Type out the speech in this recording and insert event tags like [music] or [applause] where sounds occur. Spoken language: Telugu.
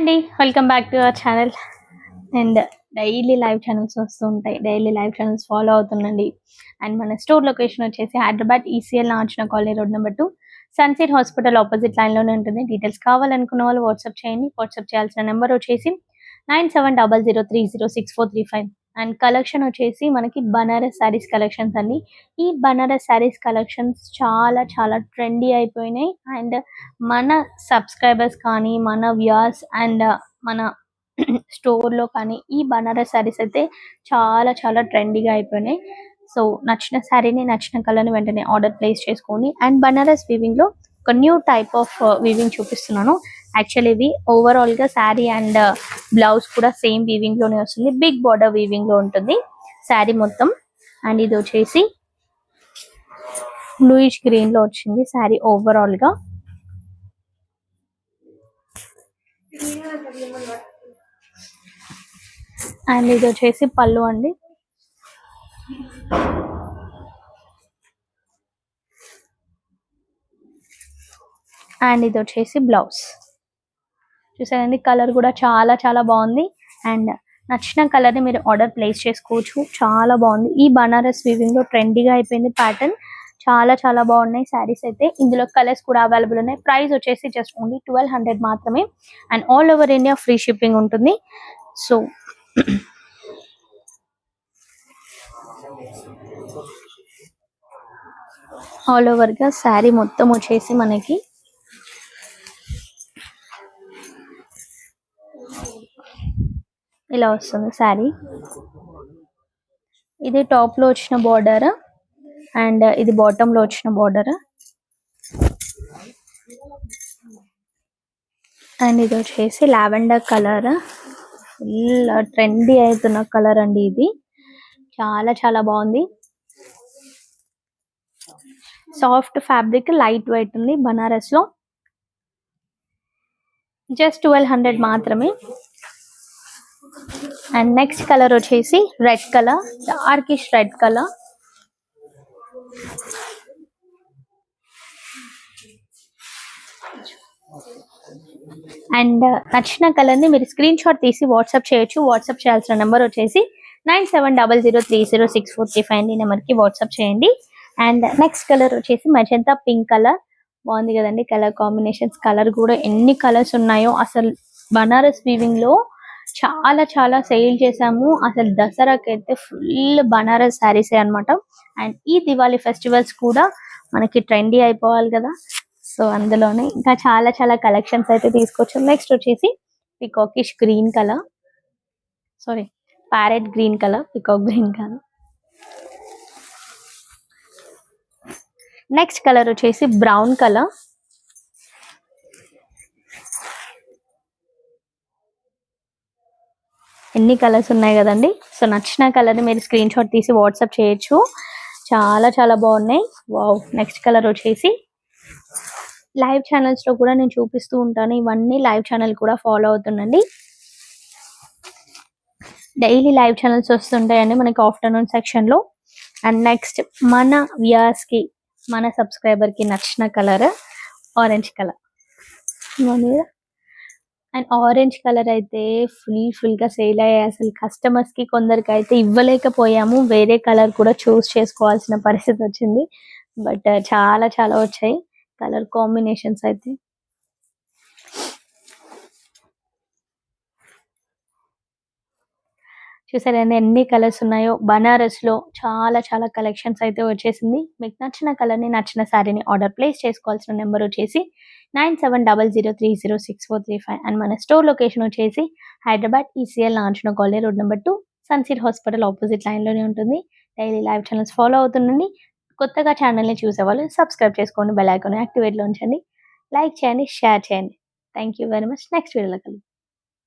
అండి. Welcome back to our channel and daily live channels వస్తూ ఉంటాయి. డైలీ లైవ్ ఛానల్స్ ఫాలో అవుతుండండి అండ్ మన స్టోర్ లొకేషన్ వచ్చేసి హైదరాబాద్ ఈసీఎల్ నాచిన కాలనీ రోడ్ నెంబర్ టూ సన్సీట్ హాస్పిటల్ ఆపోజిట్ లైన్లోనే ఉంటుంది. డీటెయిల్స్ కావాలనుకున్న వాళ్ళు వాట్సాప్ చేయండి. వాట్సాప్ చేయాల్సిన నెంబర్ వచ్చేసి nine seven double zero three zero six four three five and collection వచ్చేసి మనకి బనారస్ శారీస్ కలెక్షన్స్ అండి. ఈ బనారస్ శారీస్ కలెక్షన్స్ చాలా చాలా ట్రెండీ అయిపోయినాయి. అండ్ మన సబ్స్క్రైబర్స్ కానీ మన వ్యూస్ అండ్ మన [clears throat] స్టోర్లో కానీ ఈ బనారస్ శారీస్ అయితే చాలా చాలా ట్రెండీగా అయిపోయినాయి. సో నచ్చిన శారీని నచ్చిన కలర్ని వెంటనే ఆర్డర్ ప్లేస్ చేసుకొని అండ్ బనారస్ వీవింగ్లో ఒక న్యూ టైప్ ఆఫ్ వీవింగ్ చూపిస్తున్నాను. యాక్చువల్లీ ఇవి ఓవరాల్గా శారీ అండ్ బ్లౌజ్ కూడా సేమ్ వీవింగ్లోనే వస్తుంది. బిగ్ బార్డర్ వీవింగ్లో ఉంటుంది. శారీ మొత్తం. అండ్ ఇది వచ్చేసి బ్లూయిష్ గ్రీన్లో వచ్చింది శారీ ఓవరాల్గా. అండ్ ఇది వచ్చేసి పళ్ళు అండి. అండ్ ఇది వచ్చేసి బ్లౌజ్ చూసారండి కలర్ కూడా చాలా చాలా బాగుంది. అండ్ నచ్చిన కలర్ని మీరు ఆర్డర్ ప్లేస్ చేసుకోవచ్చు. చాలా బాగుంది. ఈ బనారస్ వీవింగ్లో ట్రెండీగా అయిపోయింది ప్యాటర్న్ చాలా చాలా బాగున్నాయి శారీస్ అయితే. ఇందులో కలర్స్ కూడా అవైలబుల్ ఉన్నాయి. ప్రైస్ వచ్చేసి జస్ట్ ఓన్లీ ట్వెల్వ్ హండ్రెడ్ మాత్రమే. And all over India free shipping ఉంటుంది. సో ఆల్ ఓవర్గా శారీ మొత్తం వచ్చేసి మనకి ఇలా వస్తుంది శారీ. ఇది టాప్లో వచ్చిన బార్డర్ అండ్ ఇది బాటమ్లో వచ్చిన బార్డర్. అండ్ ఇది వచ్చేసి లావెండర్ కలర్. ఫుల్ ట్రెండీ అవుతున్న కలర్ అండి ఇది. చాలా చాలా బాగుంది. సాఫ్ట్ ఫ్యాబ్రిక్ లైట్ వెయిట్ ఉంది బనారస్లో జస్ట్ ట్వెల్వ్ హండ్రెడ్ మాత్రమే. అండ్ నెక్స్ట్ కలర్ వచ్చేసి red colour darkish red colour and నచ్చిన కలర్ని మీరు స్క్రీన్ షాట్ తీసి వాట్సాప్ చేయొచ్చు. వాట్సాప్ చేయాల్సిన నెంబర్ వచ్చేసి nine seven double zero three zero six four three five నెంబర్కి వాట్సాప్ చేయండి. అండ్ నెక్స్ట్ కలర్ వచ్చేసి మజంతా పింక్ కలర్ బాగుంది కదండి కలర్ కాంబినేషన్స్ కలర్ కూడా ఎన్ని కలర్స్ ఉన్నాయో అసలు బనారస్ వీవింగ్లో చాలా చాలా సేల్ చేసాము అసలు దసరాకి అయితే ఫుల్ బనారస్ శారీసే అనమాట అండ్ ఈ దివాళీ ఫెస్టివల్స్ కూడా మనకి ట్రెండీ అయిపోవాలి కదా. సో అందులోనే ఇంకా చాలా చాలా కలెక్షన్స్ అయితే తీసుకొచ్చాం. నెక్స్ట్ వచ్చేసి peacockish green colour sorry parrot green colour peacock green colour next colour వచ్చేసి బ్రౌన్ కలర్ ఎన్ని కలర్స్ ఉన్నాయి కదండి? సో నచ్చిన కలర్ని మీరు స్క్రీన్ షాట్ తీసి వాట్సాప్ చేయొచ్చు. చాలా చాలా బాగున్నాయి. వావ్ నెక్స్ట్ కలర్ వచ్చేసి లైవ్ ఛానల్స్లో కూడా నేను చూపిస్తూ ఉంటాను. ఇవన్నీ లైవ్ ఛానల్ కూడా ఫాలో అవుతుండండి డైలీ లైవ్ ఛానల్స్ వస్తుంటాయండి మనకి ఆఫ్టర్నూన్ సెక్షన్లో. అండ్ నెక్స్ట్ మన వ్యాస్కి కి మన సబ్స్క్రైబర్కి నచ్చిన colour orange colour and orange colour అయితే ఫుల్ ఫుల్గా సేల్ అయ్యాయి. అసలు కస్టమర్స్కి కొందరికి అయితే ఇవ్వలేకపోయాము. వేరే కలర్ కూడా చూస్ చేసుకోవాల్సిన పరిస్థితి వచ్చింది. బట్ చాలా చాలా వచ్చాయి. కలర్ కాంబినేషన్స్ అయితే. చూసారండి ఎన్ని కలర్స్ ఉన్నాయో. బనారస్లో చాలా చాలా కలెక్షన్స్ అయితే వచ్చేసింది. మీకు నచ్చిన కలర్ని నచ్చిన శారీని ఆర్డర్ ప్లేస్ చేసుకోవాల్సిన నెంబర్ వచ్చేసి nine seven double zero three zero six four three five and మన స్టోర్ లొకేషన్ వచ్చేసి హైదరాబాద్ ఈసీఎల్ లాంచిన కాలనీ రోడ్ నెంబర్ టూ సన్సీర్ హాస్పిటల్ ఆపోజిట్ లైన్లోనే ఉంటుంది. డైలీ లైవ్ ఛానల్స్ ఫాలో అవుతుండండి. కొత్తగా ఛానల్ని చూసేవాళ్ళు సబ్స్క్రైబ్ చేసుకోండి బెల్ ఐకాన్ యాక్టివేట్లో ఉంచండి. లైక్ చేయండి షేర్ చేయండి. Thank you very much next వీడియోలో కలుద్దాం.